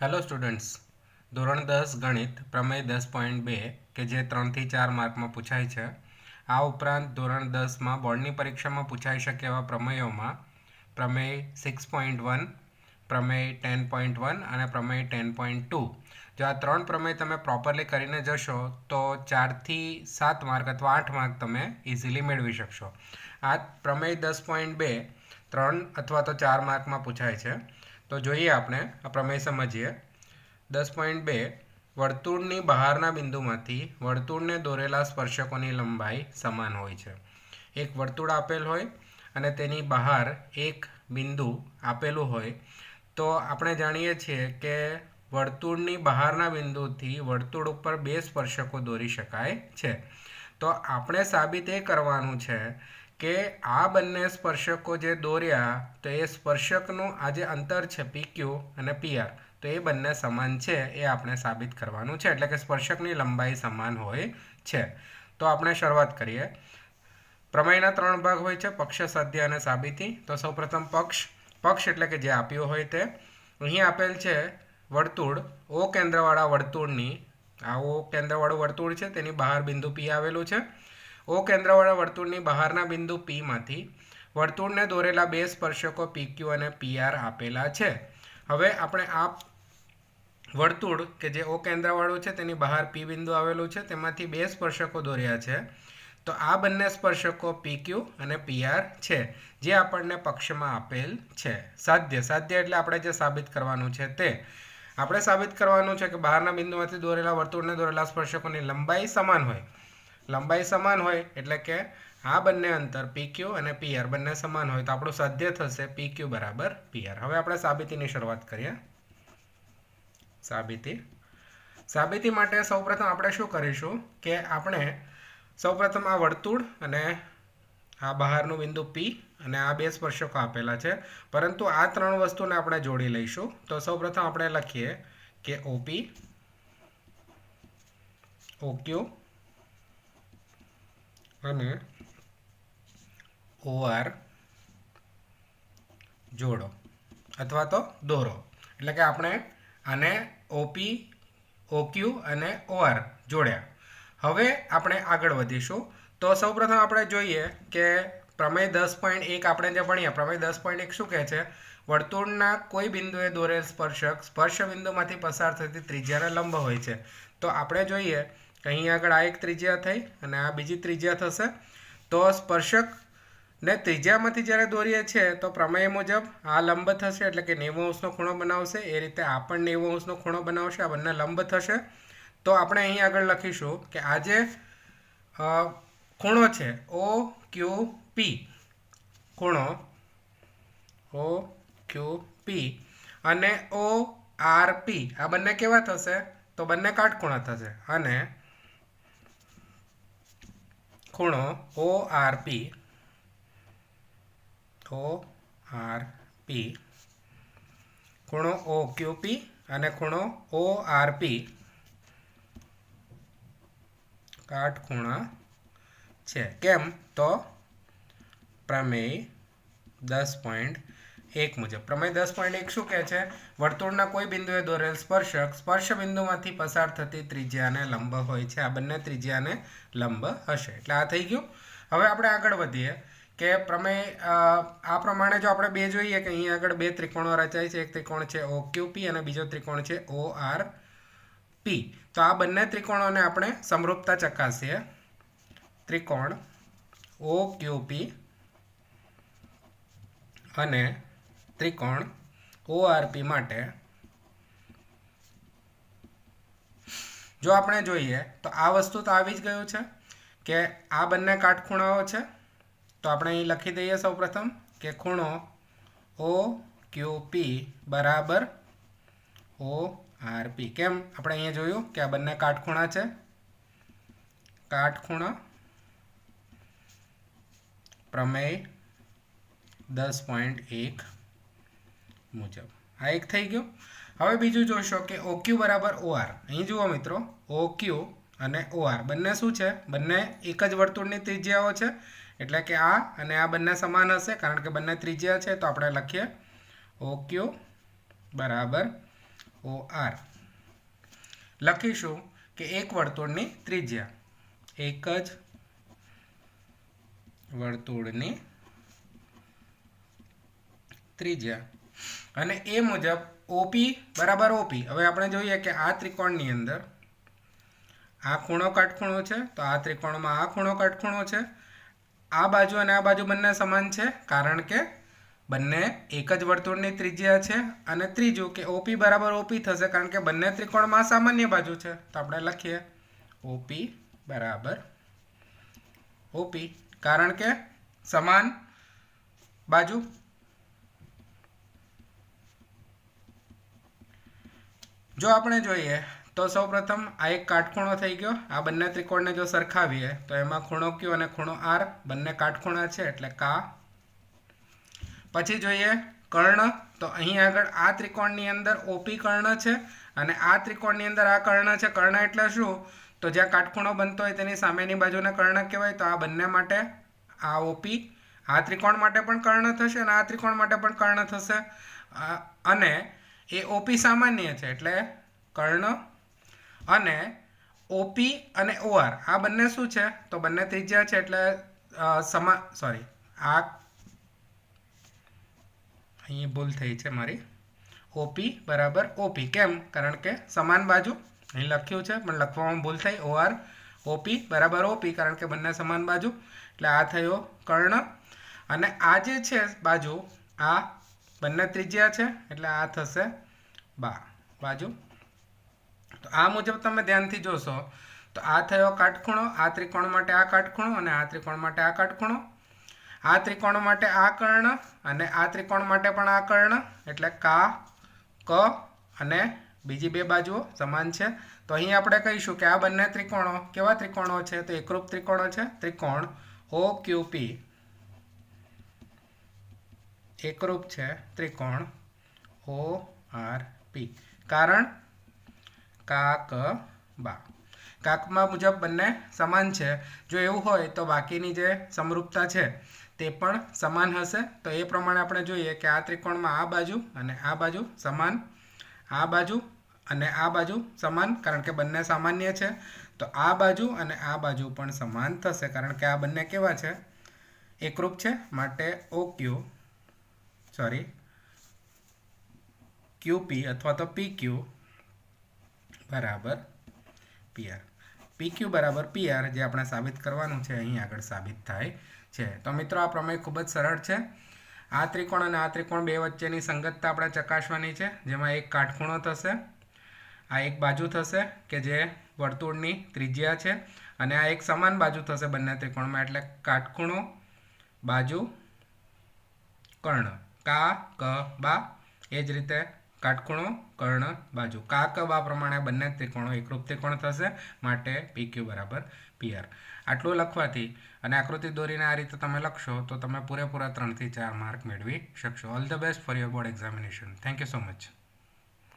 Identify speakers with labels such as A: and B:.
A: Hello students ધોરણ દસ ગણિત, પ્રમેય દસ પોઈન્ટ બે, કે જે ત્રણથી ચાર માર્કમાં પૂછાય છે. આ ઉપરાંત ધોરણ દસમાં બોર્ડની પરીક્ષામાં પૂછાઈ શકે એવા પ્રમેયોમાં પ્રમેય સિક્સ પોઈન્ટ વન પ્રમેય ટેન પોઈન્ટ વન અને પ્રમેય ટેન પોઈન્ટ ટુ જો આ ત્રણ પ્રમેય તમે પ્રોપરલી કરીને જશો, તો ચારથી સાત માર્ક અથવા આઠ માર્ક તમે ઇઝીલી મેળવી શકશો. આ પ્રમેય દસ પોઈન્ટ બે ત્રણ અથવા તો ચાર માર્કમાં પૂછાય છે. તો જોઈએ આપણે, આ પ્રમેય સમજીએ. દસ પોઈન્ટ બે, વર્તુળની બહારના બિંદુમાંથી વર્તુળને દોરેલા સ્પર્શકોની લંબાઈ સમાન હોય છે. એક વર્તુળ આપેલ હોય અને તેની બહાર એક બિંદુ આપેલું હોય. તો આપણે જાણીએ છીએ કે વર્તુળની બહારના બિંદુથી વર્તુળ ઉપર બે સ્પર્શકો દોરી શકાય છે. તો આપણે સાબિત એ કરવાનું છે કે આ બંને સ્પર્શકો જે દોર્યા, તો એ સ્પર્શકનું આ જે અંતર છે પી ક્યુ અને પીઆર તો એ બંને સમાન છે, એ આપણે સાબિત કરવાનું છે. એટલે કે સ્પર્શકની લંબાઈ સમાન હોય છે. તો આપણે શરૂઆત કરીએ. પ્રમેયના ત્રણ ભાગ હોય છે, પક્ષ સાધ્ય અને સાબિતી. તો સૌપ્રથમ પક્ષ. પક્ષ એટલે કે જે આપ્યું હોય તે. અહીં આપેલ છે વર્તુળ. ઓ કેન્દ્રવાળા વર્તુળની, આ ઓ કેન્દ્રવાળું વર્તુળ છે, તેની બહાર બિંદુ પી આવેલું છે. ઓ કેન્દ્રવાળા વર્તુળની બહારના બિંદુ પીમાંથી વર્તુળને દોરેલા બે સ્પર્શકો પી ક્યુ અને પીઆર આપેલા છે. હવે આપણે આ વર્તુળ કે જે ઓ કેન્દ્રવાળું છે તેની બહાર પી બિંદુ આવેલું છે, તેમાંથી બે સ્પર્શકો દોર્યા છે. તો આ બંને સ્પર્શકો પી ક્યુ અને પીઆર છે, જે આપણને પક્ષમાં આપેલ છે. સાધ્ય સાધ્ય એટલે આપણે જે સાબિત કરવાનું છે તે. આપણે સાબિત કરવાનું છે કે બહારના બિંદુમાંથી દોરેલા વર્તુળને દોરેલા સ્પર્શકોની લંબાઈ સમાન હોય. લંબાઈ સમાન હોય એટલે કે આ બંને અંતર ક્યુ અને પીઆર બંને સમાન હોય તો આપણું સાધ્ય થશે ક્યુ બરાબર પીઆર હવે આપણે સાબિતીની શરૂઆત કરીએ. સાબિતી. સાબિતી માટે સૌપ્રથમ આપણે શું કરીશું કે આપણે સૌપ્રથમ આ વર્તુળ અને આ બહારનું બિંદુ પી અને આ બે સ્પર્શકો આપેલા છે. પરંતુ આ ત્રણ વસ્તુને આપણે જોડી લઈશું. તો સૌપ્રથમ આપણે લખીએ કે ઓપી ઓક્યુ અને ઓઆર જોડો અથવા તો દોરો. એટલે કે આપણે આને ઓપી ઓક્યુ અને ઓઆર જોડ્યા. હવે આપણે આગળ વધીશું. તો સૌપ્રથમ આપણે જોઈએ કે પ્રમેય દસ પોઈન્ટ એક આપણે જે ભણ્યા પ્રમેય દસ પોઈન્ટ એક શું કહે છે? વર્તુળના કોઈ બિંદુએ દોરેલ સ્પર્શક સ્પર્શ બિંદુમાંથી પસાર થતી ત્રિજ્યાના લંબ હોય છે. તો આપણે જોઈએ કે અહીં આગળ આ એક ત્રિજ્યા થઈ અને આ બીજી ત્રિજ્યા થશે. તો સ્પર્શક ને ત્રિજ્યામાંથી જ્યારે દોરીએ છીએ, તો પ્રમેય મુજબ આ લંબ થશે એટલે કે નેવું અંશનો ખૂણો બનાવશે. એ રીતે આ પણ નેવું અંશનો ખૂણો બનાવશે, આ બંને લંબ થશે. તો આપણે અહીં આગળ લખીશું કે આ જે ખૂણો છે, ઓ, ક્યુ, પી. ખૂણો, ઓ, ક્યુ, પી. અને ઓ, આર, પી. આ બંને કેવા થશે? તો બંને કાટખૂણા થશે. અને ખૂણો O R P O R P ખૂણો ઓ ક્યુ પી અને ખૂણો ઓ આર પી કાટખૂણા છે. કેમ? તો પ્રમેય દસ પોઈન્ટ એક મુજબ. પ્રમેય દસ પોઈન્ટ એક શું કહે છે? વર્તુળના કોઈ બિંદુએ દોરેલ સ્પર્શક, સ્પર્શ બિંદુમાંથી પસાર થતી ત્રિજ્યાને લંબ હોય છે. આ બંને ત્રિજ્યાને લંબ હશે. એટલે આ થઈ ગયું. હવે આપણે આગળ વધીએ કે પ્રમેય આ પ્રમાણે જો આપણે બે જોઈએ કે અહીં આગળ બે ત્રિકોણો રચાય છે. એક ત્રિકોણ છે ઓ ક્યુપી અને બીજો ત્રિકોણ છે ઓ આર પી તો આ બંને ત્રિકોણોને આપણે સમરૂપતા ચકાસીએ. ત્રિકોણ ઓ ક્યુપી અને ત્રિકોણ ઓઆરપી માટે. જો આપણે જોઈએ તો આ વસ્તુ તો આવી જ ગયું છે કે આ બંને કાટખૂણાઓ છે, તો આપણે અહીં લખી દઈએ સૌપ્રથમ કે ખૂણો ઓ ક્યુ પી બરાબર ઓ આર પી કેમ? આપણે અહીંયા જોયું કે આ બંને કાટખૂણા છે. કાટખૂણા પ્રમેય દસ પોઈન્ટ એક મુજબ. આ એક થઈ ગયો. હવે બીજું જોશો કે ઓક્યુ બરાબર ઓઆર અહીં જુઓ મિત્રો ઓક્યુ અને ઓઆર બંને શું છે? બંને એક જ વર્તુળની ત્રિજ્યાઓ છે. એટલે કે આ અને આ બંને સમાન હશે, કારણ કે બંને ત્રિજ્યા છે, તો આપણે લખીએ ઓક્યુ બરાબર ઓ આર લખીશું કે એક વર્તુળની ત્રિજ્યા. એક જ વર્તુળની ત્રિજ્યા. અને એ મુજબ ઓપી બરાબર ઓપી હવે આપણે જોઈએ કે આ ત્રિકોણની અંદર આ ખૂણો કાટખૂણો છે, તો આ ત્રિકોણમાં આ ખૂણો કાટખૂણો છે. આ બાજુ અને આ બાજુ બંને સમાન છે, કારણ કે બંને એક જ વર્તુળની ત્રિજ્યા છે અને ત્રીજું કે ઓપી બરાબર ઓપી થશે, કારણ કે બંને ત્રિકોણમાં સામાન્ય બાજુ છે. તો આપણે લખીએ ઓપી બરાબર ઓપી કારણ કે સમાન બાજુ જો આપણે જોઈએ, તો સૌપ્રથમ આ એક કાટખૂણો થઈ ગયો. આ બંને ત્રિકોણને જો સરખાવીએ, તો એમાં ખૂણો ક્યુ અને ખૂણો આર બંને કાટખૂણા છે, એટલે કા પછી જોઈએ કર્ણ, તો અહીં આગળ આ ત્રિકોણની અંદર ઓપી કર્ણ છે અને આ ત્રિકોણની અંદર આ કર્ણ છે. કર્ણ એટલે શું? તો જ્યાં કાટખૂણો બનતો હોય તેની સામેની બાજુને કર્ણ કહેવાય, તો આ બંને માટે આ ઓપી આ ત્રિકોણ માટે પણ કર્ણ થશે અને આ ત્રિકોણ માટે પણ કર્ણ થશે. અને એ ઓપી સામાન્ય છે એટલે કર્ણ અને ઓપી અને ઓઆર આ બંને શું છે? તો બંને ત્રિજ્યા છે એટલે સમા સોરી આ અહીં ભૂલ થઈ છે મારી. ઓપી બરાબર ઓપી કેમ? કારણ કે સમાન બાજુ અહીં લખ્યું છે, પણ લખવામાં ભૂલ થઈ. ઓઆર ઓપી બરાબર ઓપી કારણ કે બંને સમાન બાજુ. એટલે આ થયો કર્ણ. અને આ જે છે બાજુ, આ બંને ત્રિજ્યા છે, એટલે આ થશે બા બાજુ. તો આ મુજબ તમે ધ્યાનથી જોશો, તો આ થયો કાટખૂણો, આ ત્રિકોણ માટે આ કાટખૂણો અને આ ત્રિકોણ માટે આ કાટખૂણો. આ ત્રિકોણ માટે આ કર્ણ અને આ ત્રિકોણ માટે પણ આ કર્ણ, એટલે કા, ક અને બીજી બે બાજુઓ સમાન છે. તો અહીં આપણે કહીશું કે આ બંને ત્રિકોણો કેવા ત્રિકોણો છે? તો એકરૂપ ત્રિકોણો છે, ત્રિકોણ ઓ ક્યુ પી એકરૂપ છે, ત્રિકોણ, ઓ આર પી. કારણ કાક બા. કાકમાં મુજબ બંને સમાન છે. જો એવું હોય તો બાકીની જે સમરૂપતા છે તે પણ સમાન હશે. તો એ પ્રમાણે આપણે જોઈએ કે આ ત્રિકોણમાં આ બાજુ અને આ બાજુ સમાન, આ બાજુ અને આ બાજુ સમાન, કારણ કે બંને સામાન્ય છે. તો આ બાજુ અને આ બાજુ પણ સમાન થશે, કારણ કે આ બંને કેવા છે? એકરૂપ છે, માટે ઓ ક્યુ સોરી ક્યુપી અથવા તો પી ક્યુ બરાબર પીઆર પીક્યુ બરાબર પીઆર જે આપણે સાબિત કરવાનું છે, અહીં આગળ સાબિત થાય છે. તો મિત્રો, આ પ્રમેય ખૂબ જ સરળ છે. આ ત્રિકોણ અને આ ત્રિકોણ બે વચ્ચેની સંગતતા આપણે ચકાસવાની છે, જેમાં એક કાટખૂણો થશે, આ એક બાજુ થશે, કે જે વર્તુળની ત્રિજ્યા છે, અને આ એક સમાન બાજુ થશે બંને ત્રિકોણમાં, એટલે કાટખૂણો બાજુ કર્ણ. કા, ક, બા, એ જ રીતે કાટખૂણો કર્ણ, બાજુ. કા, ક, બા પ્રમાણે બંને ત્રિકોણો એકરૂપ ત્રિકોણ થશે માટે પી ક્યુ બરાબર પીઆર આટલું લખવાથી અને આકૃતિ દોરીને આ રીતે તમે લખશો તો તમે પૂરેપૂરા ત્રણથી ચાર માર્ક મેળવી શકશો. All the best for your board examination thank you so much